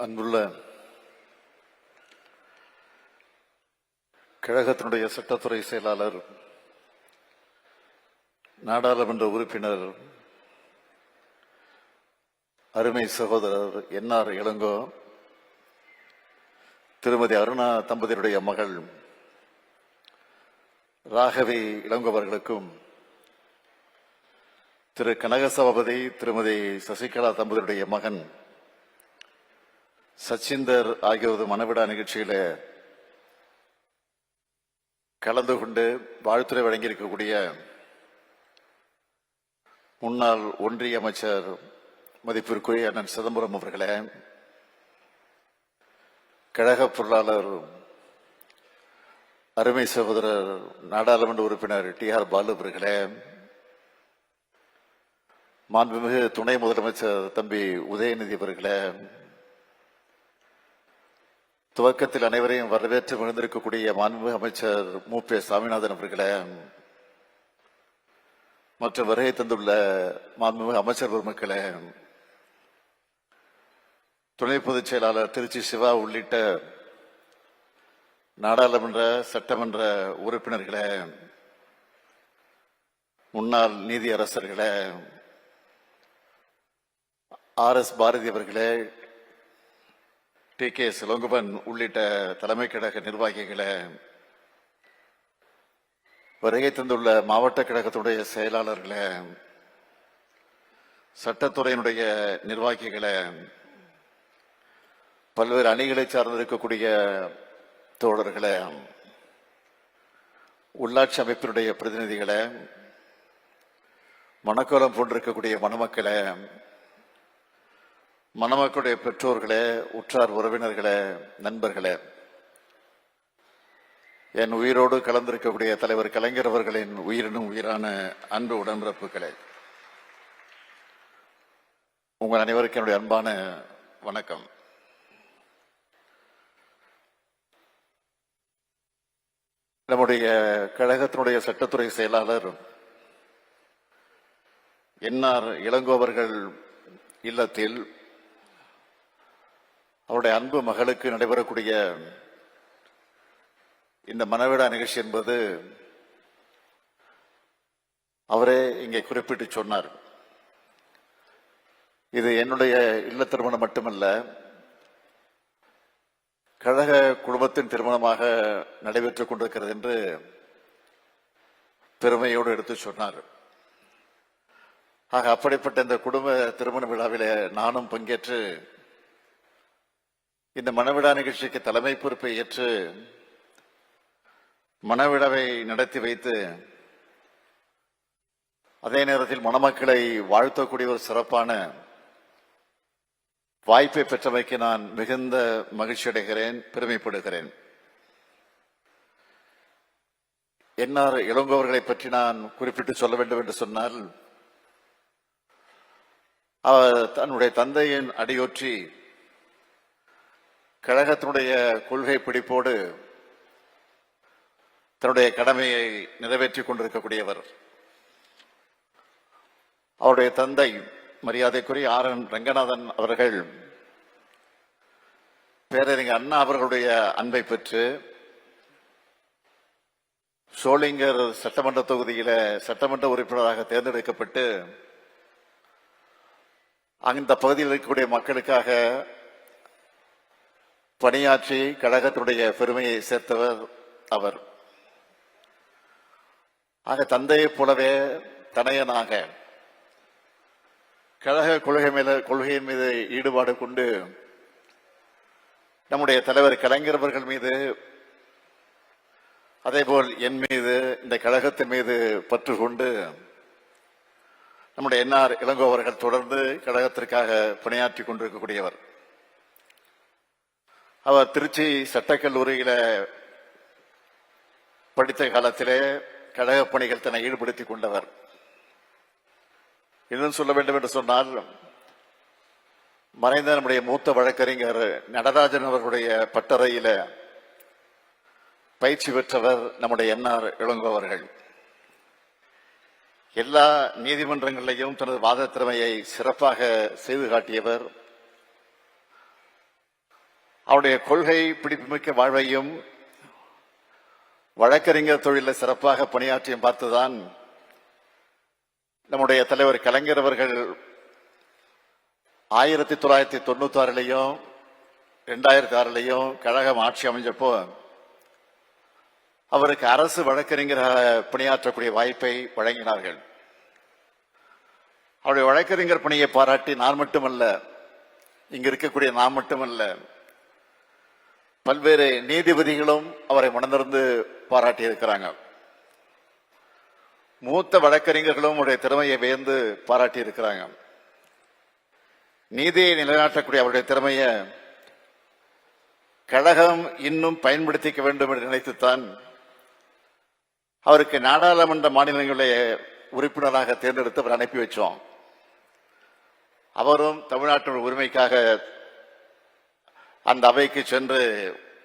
அன்புள்ள கழகத்தினுடைய சட்டத்துறை செயலாளர் நாடாளுமன்ற உறுப்பினர் அருமை சகோதரர் என்ஆர் இளங்கோ திருமதி அருணா தம்பதியுடைய மகள் ராகவி இளங்கோவர்களுக்கும் திரு கனக சபாபதி திருமதி சசிகலா தம்பதியுடைய மகன் சச்சிந்தர் ஆகியோரது மனவிடா நிகழ்ச்சியில கலந்து கொண்டு வாழ்த்துறை வழங்கியிருக்கக்கூடிய முன்னாள் ஒன்றிய அமைச்சர் மதிப்பிற்குரிய அண்ணன் சிதம்பரம் அவர்களே கழக பொருளாளர் அருமை சகோதரர் நாடாளுமன்ற உறுப்பினர் டி ஆர் பாலு அவர்களே மாண்புமிகு துணை முதலமைச்சர் தம்பி உதயநிதி அவர்களே துவக்கத்தில் அனைவரையும் வரவேற்று விழுந்திருக்கக்கூடிய மாண்புமிகு அமைச்சர் மு. பே. சாமிநாதன் அவர்களே மற்றும் வருகை தந்துள்ள மாண்புமிகு அமைச்சர் பெருமக்களே துணை பொதுச் செயலாளர் திருச்சி சிவா உள்ளிட்ட நாடாளுமன்ற சட்டமன்ற உறுப்பினர்களே முன்னாள் நீதியரசர்களே ஆர் எஸ் பாரதி அவர்களே டி கே. சிலங்குபன் உள்ளிட்ட தலைமை கழக நிர்வாகிகளை வருகை தந்துள்ள மாவட்ட கழகத்துடைய செயலாளர்களை சட்டத்துறையினுடைய நிர்வாகிகளை பல்வேறு அணிகளை சார்ந்திருக்கக்கூடிய தோழர்களை உள்ளாட்சி அமைப்பினுடைய பிரதிநிதிகளை மணக்கோலம் போன்றிருக்கக்கூடிய மணமக்களை மணமக்களுடைய பெற்றோர்களே உற்றார் உறவினர்களே நண்பர்களே என் உயிரோடு கலந்திருக்கக்கூடிய தலைவர் கலைஞர் அவர்களின் உயிரினும் உயிரான அன்பு உடன்பிறப்புகளே உங்கள் அனைவருக்கும் என்னுடைய அன்பான வணக்கம். நம்முடைய கழகத்தினுடைய சட்டத்துறை செயலாளர் என்ஆர் இளங்கோவர்கள் இல்லத்தில் அவருடைய அன்பு மகளுக்கு நடைபெறக்கூடிய இந்த மனவிடா நிகழ்ச்சி என்பது அவரே இங்கே குறிப்பிட்டு சொன்னார். இது என்னுடைய இல்ல திருமணம் மட்டுமல்ல கழக குடும்பத்தின் திருமணமாக நடைபெற்றுக் கொண்டிருக்கிறது என்று பெருமையோடு எடுத்து சொன்னார். ஆக அப்படிப்பட்ட இந்த குடும்ப திருமண விழாவில் நானும் பங்கேற்று இந்த மனவிடா நிகழ்ச்சிக்கு தலைமை பொறுப்பை ஏற்று மணவிழாவை நடத்தி வைத்து அதே நேரத்தில் மணமக்களை வாழ்த்தக்கூடிய ஒரு சிறப்பான வாய்ப்பை பெற்றமைக்கு நான் மிகுந்த மகிழ்ச்சி அடைகிறேன் பெருமைப்படுகிறேன். என்ஆர் இளங்கோவர்களை பற்றி நான் குறிப்பிட்டு சொல்ல வேண்டும் என்று சொன்னால் அவர் தன்னுடைய தந்தையின் அடியொற்றி கழகத்தினுடைய கொள்கை பிடிப்போடு தன்னுடைய கடமையை நிறைவேற்றிக் கொண்டிருக்கக்கூடியவர். அவருடைய தந்தை மரியாதைக்குரிய ஆர் என் ரங்கநாதன் அவர்கள் பேரறிஞர் அண்ணா அவர்களுடைய அன்பை பெற்று சோளிங்கர் சட்டமன்ற தொகுதியில சட்டமன்ற உறுப்பினராக தேர்ந்தெடுக்கப்பட்டு அந்த பகுதியில் இருக்கக்கூடிய மக்களுக்காக பணியாற்றி கழகத்துடைய பெருமையை சேர்த்தவர் அவர். ஆக தந்தையைப் போலவே தனையனாக கழக கொள்கை மீது கொள்கையின் மீது ஈடுபாடு கொண்டு நம்முடைய தலைவர் கலைஞர் அவர்கள் மீது அதேபோல் என் மீது இந்த கழகத்தின் மீது பற்று கொண்டு நம்முடைய என்ஆர் இளங்கோ அவர்கள் தொடர்ந்து கழகத்திற்காக பணியாற்றி கொண்டிருக்கக்கூடியவர். அவர் திருச்சி சட்டக்கல்லூரியில படித்த காலத்திலே கழக பணிகள் தன்னை ஈடுபடுத்திக் கொண்டவர். இன்னும் சொல்ல வேண்டும் என்று சொன்னால் மறைந்த நம்முடைய மூத்த வழக்கறிஞர் நடராஜன் அவர்களுடைய பட்டறையில பயிற்சி பெற்றவர் நம்முடைய என்ஆர் இளங்கோ அவர்கள். எல்லா நீதிமன்றங்களிலையும் தனது வாத திறமையை சிறப்பாக செய்து காட்டியவர் அவருடைய கொள்கை பிடிப்புமிக்க வாழ்வையும் வழக்கறிஞர் தொழிலில் சிறப்பாக பணியாற்றியும் பார்த்துதான் நம்முடைய தலைவர் கலைஞர் அவர்கள் ஆயிரத்தி தொள்ளாயிரத்தி தொண்ணூத்தி ஆறுலையும் ரெண்டாயிரத்தி ஆறுலையும் கழகம் ஆட்சி அமைஞ்சப்போ அவருக்கு அரசு வழக்கறிஞராக பணியாற்றக்கூடிய வாய்ப்பை வழங்கினார்கள். அவருடைய வழக்கறிஞர் பணியை பாராட்டி நான் மட்டுமல்ல இங்க இருக்கக்கூடிய நான் மட்டுமல்ல பல்வேறு நீதிபதிகளும் அவரை மனந்திருந்து பாராட்டி இருக்கிறாங்க மூத்த வழக்கறிஞர்களும் அவருடைய திறமையை வியந்து பாராட்டி இருக்கிறாங்க நீதியை நிலைநாட்டக்கூடிய அவருடைய திறமையை கழகம் இன்னும் பயன்படுத்திக்க வேண்டும் என்று நினைத்துத்தான் அவருக்கு நாடாளுமன்ற மாநிலங்களுடைய உறுப்பினராக தேர்ந்தெடுத்து அவர் அனுப்பி வச்சோம். அவரும் தமிழ்நாட்டின் உரிமைக்காக அந்த அவைக்கு சென்று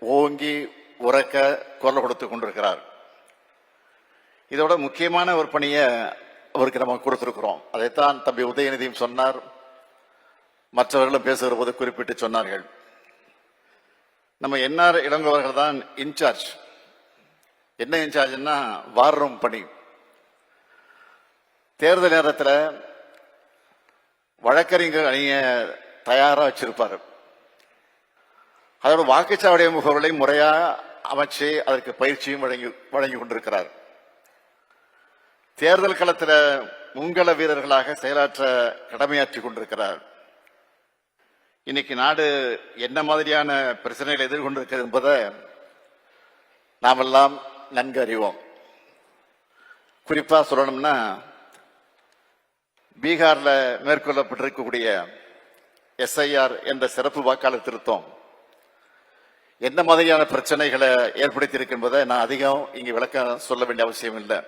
ஓங்கி உறக்க குரல் கொடுத்து கொண்டிருக்கிறார். இதோட முக்கியமான ஒரு பணியை அவருக்கு நம்ம கொடுத்திருக்கிறோம். அதைத்தான் தம்பி உதயநிதியும் சொன்னார். மற்றவர்களும் பேசுகிற போது குறிப்பிட்டு சொன்னார்கள். நம்ம என்ஆர் இளங்கோவர்கள் தான் இன்சார்ஜ் என்ன இன்சார்ஜ்னா வார் ரூம் பணி. தேர்தல் நேரத்தில் வழக்கறிஞர் அணிய தயாரா வச்சிருப்பாரு. அதோட வாக்குச்சாவடி முகவர்களை முறையாக அமைச்சு அதற்கு பயிற்சியும் வழங்கி வழங்கி கொண்டிருக்கிறார். தேர்தல் களத்தில் முன்கள வீரர்களாக செயலாற்ற கடமையாற்றி கொண்டிருக்கிறார். இன்னைக்கு நாடு என்ன மாதிரியான பிரச்சனைகளை எதிர்கொண்டிருக்கிறது என்பதை நாமெல்லாம் நன்கு அறிவோம். குறிப்பாக சொல்லணும்னா பீகாரில் மேற்கொள்ளப்பட்டிருக்கக்கூடிய எஸ்ஐஆர் என்ற சிறப்பு வாக்காளர் திருத்தம் என்ன மாதிரியான பிரச்சனைகளை ஏற்படுத்தியிருக்கு என்பதை நான் அதிகம் இங்கே விளக்க சொல்ல வேண்டிய அவசியம் இல்லை.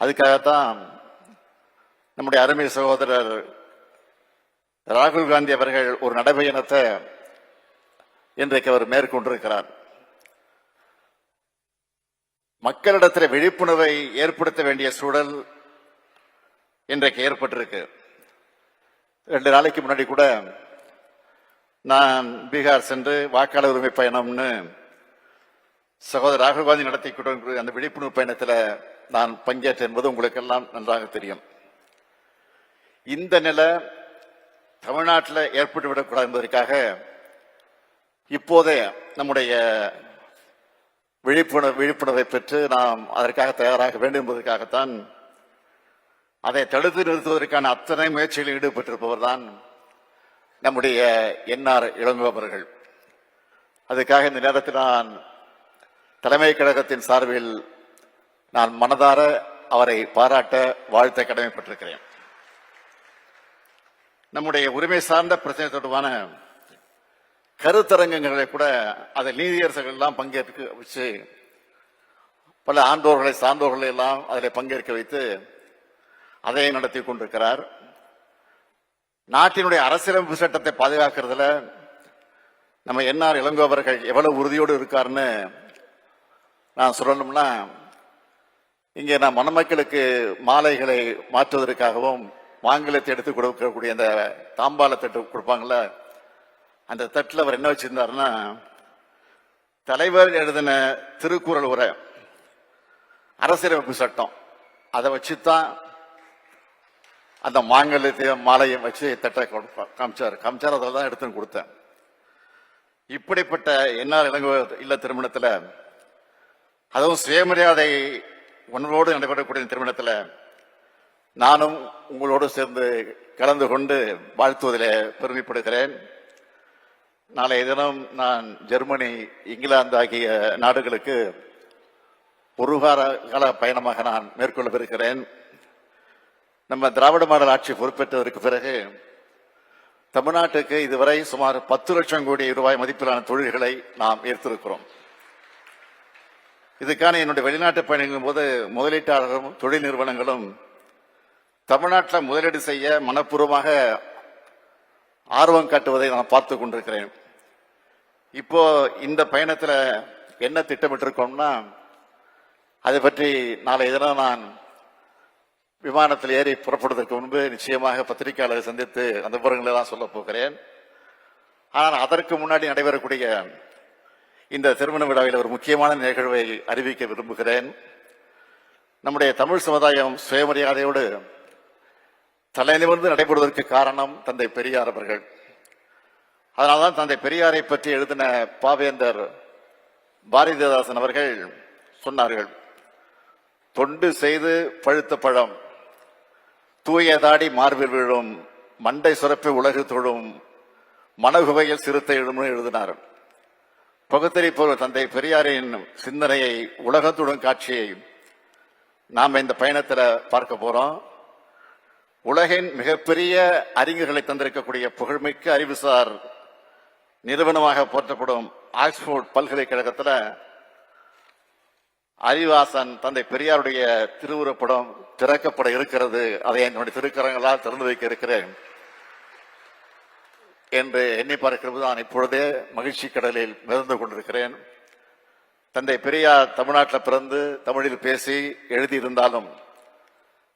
அதுக்காகத்தான் நம்முடைய அருமை சகோதரர் ராகுல் காந்தி அவர்கள் ஒரு நடைபயணத்தை இன்றைக்கு அவர் மேற்கொண்டிருக்கிறார். மக்களிடத்தில் விழிப்புணர்வை ஏற்படுத்த வேண்டிய சூழல் இன்றைக்கு ஏற்பட்டிருக்கு. ரெண்டு நாளைக்கு முன்னாடி கூட நான் பீகார் சென்று வாக்காளர் உரிமை பயணம்னு சகோதரர் ராகுல் காந்தி நடத்தி கொண்டு அந்த விழிப்புணர்வு பயணத்தில் நான் பங்கேற்றேன் என்பது உங்களுக்கெல்லாம் நன்றாக தெரியும். இந்த நிலை தமிழ்நாட்டில் ஏற்பட்டுவிடக்கூடாது என்பதற்காக இப்போதே நம்முடைய விழிப்புணர்வு விழிப்புணர்வை பெற்று நாம் அதற்காக தயாராக வேண்டும் என்பதற்காகத்தான் அதை தடுத்து நிறுத்துவதற்கான அத்தனை முயற்சிகளில் ஈடுபட்டிருப்பவர் தான் நம்முடைய என்ஆர் இளங்கோ அவர்கள். அதுக்காக இந்த நேரத்தில் நான் தலைமை கழகத்தின் சார்பில் நான் மனதார அவரை பாராட்ட வாழ்த்த கடமைப்பட்டிருக்கிறேன். நம்முடைய உரிமை சார்ந்த பிரச்சனை தொடர்பான கருத்தரங்கங்களை கூட அதை நீதியரசர்கள் எல்லாம் பங்கேற்க வச்சு பல ஆண்டோர்களை சான்றோர்களை எல்லாம் அதில் பங்கேற்க வைத்து அதை நடத்தி கொண்டிருக்கிறார். நாட்டினுடைய அரசியலமைப்பு சட்டத்தை பாதுகாக்கிறதுல நம்ம என்ஆர் இளங்கோ அவர்கள் எவ்வளவு உறுதியோடு இருக்காருன்னு நான் சொல்லணும்னா இங்கே நான் மணமக்களுக்கு மாலைகளை மாற்றுவதற்காகவும் மாங்கலத்தை எடுத்து கொடுக்கக்கூடிய அந்த தாம்பால தட்டு கொடுப்பாங்கல்ல அந்த தட்டில் அவர் என்ன வச்சிருந்தாருன்னா தலைவர் எழுதின திருக்குறள் உரை அரசியலமைப்பு சட்டம். அதை வச்சு தான் அந்த மாங்கல்யத்தையும் மாலையும் வச்சு தட்டை காமிச்சார். காமிச்சார் அதில் தான் எடுத்து கொடுத்தேன். இப்படிப்பட்ட என்ஆர் இளங்கோ இல்ல திருமணத்தில் அதுவும் சுயமரியாதை உணர்வோடு நடைபெறக்கூடிய திருமணத்தில் நானும் உங்களோடு சேர்ந்து கலந்து கொண்டு வாழ்த்துவதில் பெருமைப்படுகிறேன். நாளைய தினம் நான் ஜெர்மனி இங்கிலாந்து ஆகிய நாடுகளுக்கு ஒரு வார கால பயணமாக நான் மேற்கொள்ளவிருக்கிறேன். நம்ம திராவிட மாடல் ஆட்சி பொறுப்பேற்றதற்கு பிறகு தமிழ்நாட்டுக்கு இதுவரை சுமார் பத்து லட்சம் கோடி ரூபாய் மதிப்பிலான தொழில்களை நாம் ஏற்றிருக்கிறோம் இதுக்கான என்னுடைய வெளிநாட்டு பயணங்களின் போது முதலீட்டாளர்களும் தொழில் நிறுவனங்களும் தமிழ்நாட்டில் முதலீடு செய்ய மனப்பூர்வமாக ஆர்வம் காட்டுவதை நான் பார்த்து கொண்டிருக்கிறேன். இப்போ இந்த பயணத்தில் என்ன திட்டமிட்டிருக்கோம்னா அதை பற்றி நாளை தினம் நான் விமானத்தில் ஏறி புறப்படுவதற்கு முன்பு நிச்சயமாக பத்திரிகையாளரை சந்தித்து அந்த விவரங்களை தான் சொல்ல போகிறேன். ஆனால் அதற்கு முன்னாடி நடைபெறக்கூடிய இந்த திருமண விழாவில் ஒரு முக்கியமான நிகழ்வை அறிவிக்க விரும்புகிறேன். நம்முடைய தமிழ் சமுதாயம் சுயமரியாதையோடு தலைநிமிர்ந்து நடைபெறுவதற்கு காரணம் தந்தை பெரியார் அவர்கள். அதனால்தான் தந்தை பெரியாரை பற்றி எழுதின பாவேந்தர் பாரதிதாசன் அவர்கள் சொன்னார்கள் தொண்டு செய்து பழுத்த பழம் தூயதாடி மார்பில் விழும் மண்டை சுரப்பை உலகு தொழும் மனகுவையில் சிறுத்தை எழும்னு எழுதினார். பகுத்தறிப்போர் தந்தை பெரியாரின் சிந்தனையை உலகத்துடன் காட்சியை நாம் இந்த பயணத்தில் பார்க்க போறோம். உலகின் மிகப்பெரிய அறிஞர்களை தந்திருக்கக்கூடிய புகழ்மிக்க அறிவுசார் நிறுவனமாக போற்றப்படும் ஆக்ஸ்போர்ட் பல்கலைக்கழகத்தில் அறிவாசன் தந்தை பெரியாருடைய திருவுருப்படம் திறக்கப்பட இருக்கிறது. அதை என்னுடைய திருக்கரங்களால் திறந்து வைக்க இருக்கிறேன் என்று எண்ணி பார்க்கிறது நான் இப்பொழுதே மகிழ்ச்சி கடலில் மிதந்து கொண்டிருக்கிறேன். தந்தை பெரியார் தமிழ்நாட்டில் பிறந்து தமிழில் பேசி எழுதியிருந்தாலும்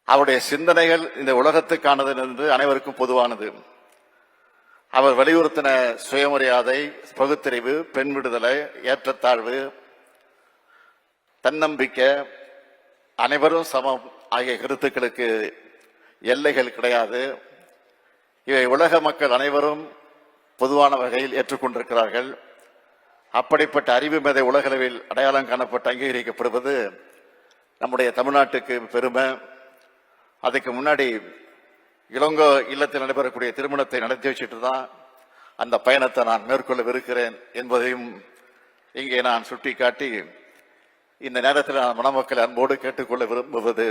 அவருடைய சிந்தனைகள் இந்த உலகத்துக்கானது என்று அனைவருக்கும் பொதுவானது. அவர் வலியுறுத்தின சுயமரியாதை பகுத்தறிவு பெண் விடுதலை ஏற்றத்தாழ்வு தன்னம்பிக்கை அனைவரும் சமம். ஆகிய கருத்துக்களுக்கு எல்லைகள் கிடையாது. இவை உலக மக்கள் அனைவரும் பொதுவான வகையில் ஏற்றுக்கொண்டிருக்கிறார்கள். அப்படிப்பட்ட அறிவு மேதை உலகளவில் அடையாளம் காணப்பட்டு அங்கீகரிக்கப்படுவது நம்முடைய தமிழ்நாட்டுக்கு பெருமை. அதுக்கு முன்னாடி இளங்கோ இல்லத்தில் நடைபெறக்கூடிய திருமணத்தை நடத்தி வச்சுட்டு தான் அந்த பயணத்தை நான் மேற்கொள்ளவிருக்கிறேன் என்பதையும் இங்கே நான் சுட்டிக்காட்டி இந்த நேரத்தில் நான் மணமக்கள் அன்போடு கேட்டுக்கொள்ள விரும்புவது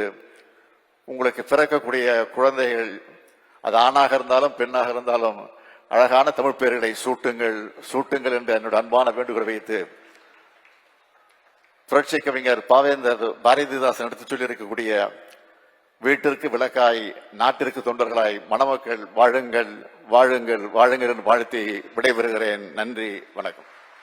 உங்களுக்கு பிறக்கக்கூடிய குழந்தைகள் அது ஆணாக இருந்தாலும் பெண்ணாக இருந்தாலும் அழகான தமிழ் பெயர்களை சூட்டுங்கள் சூட்டுங்கள் என்று என்னோட அன்பான வேண்டுகோள் வைத்து புரட்சி கவிஞர் பாவேந்தர் பாரதிதாசன் எடுத்துச் சொல்லியிருக்கக்கூடிய வீட்டிற்கு விளக்காய் நாட்டிற்கு தொண்டர்களாய் மணமக்கள் வாழுங்கள் வாழுங்கள் வாழுங்கள் என்று வாழ்த்தி விடைபெறுகிறேன். நன்றி வணக்கம்.